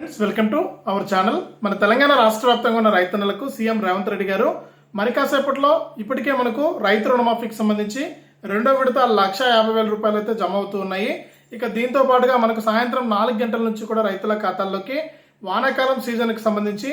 Friends welcome to our channel మన తెలంగాణ రాష్ట్ర వ్యాప్తంగా ఉన్న రైతన్నలకు సీఎం రేవంత్ రెడ్డి గారు మరి కాసేపట్లో ఇప్పటికే మనకు రైతు రుణమాఫీకి సంబంధించి రెండో విడత లక్ష యాభై వేల రూపాయలు అయితే జమ అవుతూ ఉన్నాయి. ఇక దీంతో పాటుగా మనకు సాయంత్రం నాలుగు గంటల నుంచి కూడా రైతుల ఖాతాల్లోకి వానాకాలం సీజన్కి సంబంధించి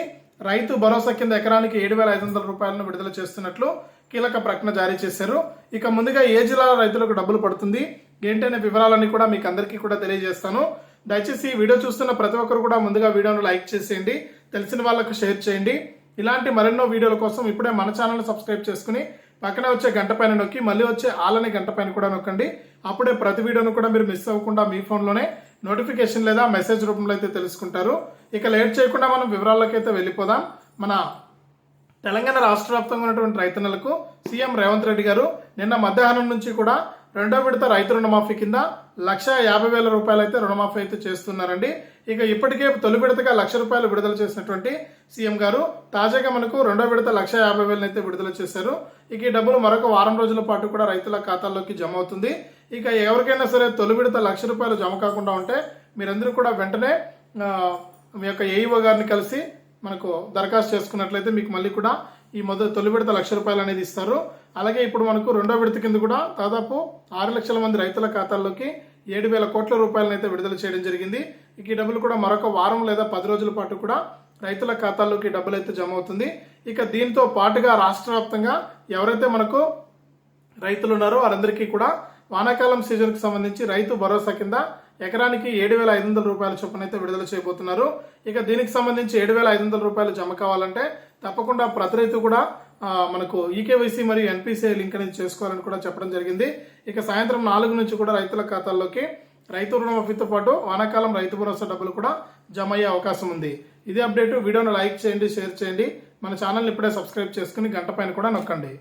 రైతు భరోసా కింద ఎకరానికి ఏడు వేల ఐదు వందల రూపాయలను విడుదల చేస్తున్నట్లు కీలక ప్రకటన జారీ చేశారు. ఇక ముందుగా ఏ జిల్లాల రైతులకు డబ్బులు పడుతుంది ఏంటనే వివరాలన్నీ కూడా మీకు అందరికీ కూడా తెలియజేస్తాను. దయచేసి ఈ వీడియో చూస్తున్న ప్రతి ఒక్కరు కూడా ముందుగా వీడియోను లైక్ చేసేయండి తెలిసిన వాళ్ళకు షేర్ చేయండి. ఇలాంటి మరెన్నో వీడియోల కోసం ఇప్పుడే మన ఛానల్ సబ్స్క్రైబ్ చేసుకుని పక్కనే వచ్చే గంట పైన నొక్కి మళ్ళీ వచ్చే ఆలని గంట పైన కూడా నొక్కండి. అప్పుడే ప్రతి వీడియోను కూడా మీరు మిస్ అవ్వకుండా మీ ఫోన్లోనే నోటిఫికేషన్ లేదా మెసేజ్ రూపంలో అయితే తెలుసుకుంటారు. ఇక లేట్ చేయకుండా మనం వివరాల్లోకైతే వెళ్ళిపోదాం. మన తెలంగాణ రాష్ట్ర వ్యాప్తంగా ఉన్నటువంటి రైతన్నలకు సీఎం రేవంత్ రెడ్డి గారు నిన్న మధ్యాహ్నం నుంచి కూడా రెండో విడత రైతు రుణమాఫీ కింద లక్ష యాభై వేల రూపాయలు అయితే రుణమాఫీ అయితే చేస్తున్నారండి. ఇక ఇప్పటికే తొలి విడతగా లక్ష రూపాయలు విడుదల చేసినటువంటి సీఎం గారు తాజాగా మనకు రెండో విడత లక్ష యాభై వేలను అయితే విడుదల చేశారు. ఇక ఈ డబ్బులు మరొక వారం రోజుల పాటు కూడా రైతుల ఖాతాల్లోకి జమ అవుతుంది. ఇక ఎవరికైనా సరే తొలి విడత లక్ష రూపాయలు జమ కాకుండా ఉంటే మీరందరూ కూడా వెంటనే మీ యొక్క ఏఈఓ గారిని కలిసి మనకు దరఖాస్తు చేసుకున్నట్లయితే మీకు మళ్ళీ కూడా ఈ మొదటి తొలి విడత లక్ష రూపాయలు అనేది ఇస్తారు. అలాగే ఇప్పుడు మనకు రెండో విడత కింద కూడా దాదాపు ఆరు లక్షల మంది రైతుల ఖాతాల్లోకి ఏడు వేల కోట్ల రూపాయలను అయితే విడుదల చేయడం జరిగింది. ఇక ఈ డబ్బులు కూడా మరొక వారం లేదా పది రోజుల పాటు కూడా రైతుల ఖాతాల్లోకి డబ్బులు అయితే జమ అవుతుంది. ఇక దీంతో పాటుగా రాష్ట్ర వ్యాప్తంగా ఎవరైతే మనకు రైతులు ఉన్నారో వారందరికీ కూడా వానాకాలం సీజన్కు సంబంధించి రైతు భరోసా కింద ఎకరానికి ఏడు వేల ఐదు వందల రూపాయల చొప్పున అయితే విడుదల చేయబోతున్నారు. ఇక దీనికి సంబంధించి ఏడు వేల ఐదు వందల రూపాయలు జమ కావాలంటే తప్పకుండా ప్రతి రైతు కూడా మనకు ఈకేవైసీ మరియు ఎన్పిసిఐ లింక్ అనేది చేసుకోవాలని కూడా చెప్పడం జరిగింది. ఇక సాయంత్రం నాలుగు నుంచి కూడా రైతుల ఖాతాల్లోకి రైతు రుణమాఫీతో పాటు వానాకాలం రైతు భరోసా డబ్బులు కూడా జమ అయ్యే అవకాశం ఉంది. ఇదే అప్డేట్. వీడియోను లైక్ చేయండి షేర్ చేయండి. మన ఛానల్ని ఇప్పుడే సబ్స్క్రైబ్ చేసుకుని గంట పైన కూడా నొక్కండి.